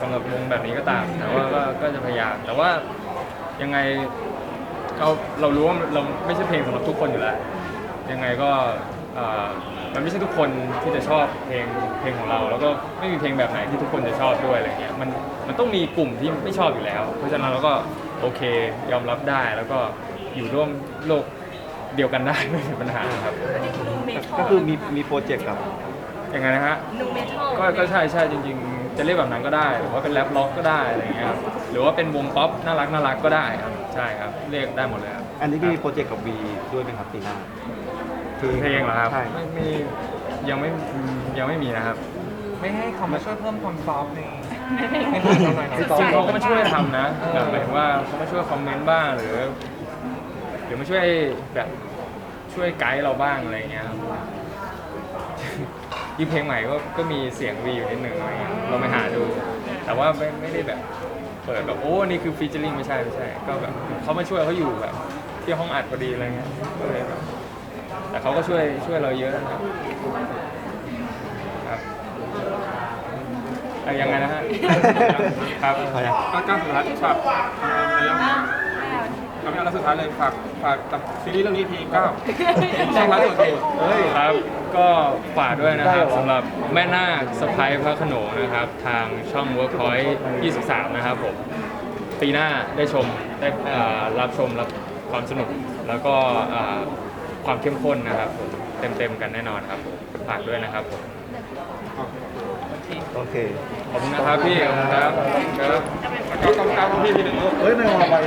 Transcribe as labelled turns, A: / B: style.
A: สำหรับวงแบบนี้ก็ตามแต่ว่าก็ก็จะพยายามแต่ว่ายังไงเราเรารู้ว่าเราไม่ใช่เพลงสำหรับทุกคนอยู่แล้ว ยังไงก็เอ่อมันไม่ใช่ทุกคนที่จะชอบเพลงเพลงของเรา แล้วก็ไม่มีเพลงแบบไหนที่ทุกคนจะชอบด้วยอะไรเงี้ยมันมันต้องมีกลุ่มที่ไม่ชอบอยู่แล้ว เพราะฉะนั้นเราก็โอเคยอมรับได้แล้วก็อยู่ร่วมโลกเดียวกันได้ไม่มีปัญหาครับ
B: นูเมทัล
C: ก็คือมีมีโปรเจกต์กับ
A: ยังไงนะฮะ
B: นูเมทัล
A: ก็ก็ใช่ใช่จริง ๆ จะเรียกแบบนั้นก็ได้ หรือว่าเป็นแรปล็อกก็ได้อะไรเงี้ยครับหรือว่าเป็นวงป๊อปน่ารักน่ารักก็ได้ครับใช่ครับเรียกได้หมดเลยครับ
C: อันนี้มีโปรเจกต์กับวีด้วยไหมครับปีหน้า
A: เพลงเหรอครับ
C: ใช่
A: ไม่มียังไม่ยังไม่มีนะครับ
D: ไม่ให้เขามาช่วยเพิ่มความซอฟต์ใน
B: ไม่เป็น
D: ในเพลงเราหน่อยเน
A: จ
D: อะ
A: ริงๆเขาก็มาช่วยทำนะแบบหมายถึงว่าเขามาช่วยคอมเมนต์บ้างหรือหรือมาช่วยแบบช่วยไกด์เราบ้างอะไรเงี้ยครับ ยิ่งเพลงใหม่ก็ก็มีเสียงวีอยู่นิดหนึ่งอะไรเงี้ยเราไปหาดู แต่ว่าไม่ไม่ได้แบบ เปิดแบบโอ้นี่คือฟีเจอริงไม่ใช่ไม่ใช่ ก็แบบเขามาช่วยเขาอยู่แบบ ที่ห้องอัดพอดีอะไรเงี้ยก็เลยแบบแต่เขาก็ช่วยช่วยเราเยอะนะครับครับอะยังไงนะฮะ ครับ
D: ก็ก้าวสุดท้ายฝากอะไร ยังคำนี้สุดท้ายเลยฝากฝากกับซีรีส์เรื่องนี้ทีก้าวแจ้งรักตัวเอง
C: เฮ้ย
A: ครับก็ฝากด้วยนะครับ
C: ได้เหรอ
A: สำหรับแม่นาคสะพายพระโขนงนะครับ ทางช่อง Workpoint 23 นะครับผมปีหน้าได้ชมได้เอ่อรับชมรับความสนุก แล้วก็เอ่อความเข้มข้นนะครับผมเต็มๆกันแน่นอนครับผมฝากด้วยนะครับผม
C: โอเค
A: ขอบคุณนะครับพี่ขอบคุณครับครับ
D: ก็ต้องก้าวพี่ทีหนึ่งลูก
C: เฮ้ย ไม่วางไว้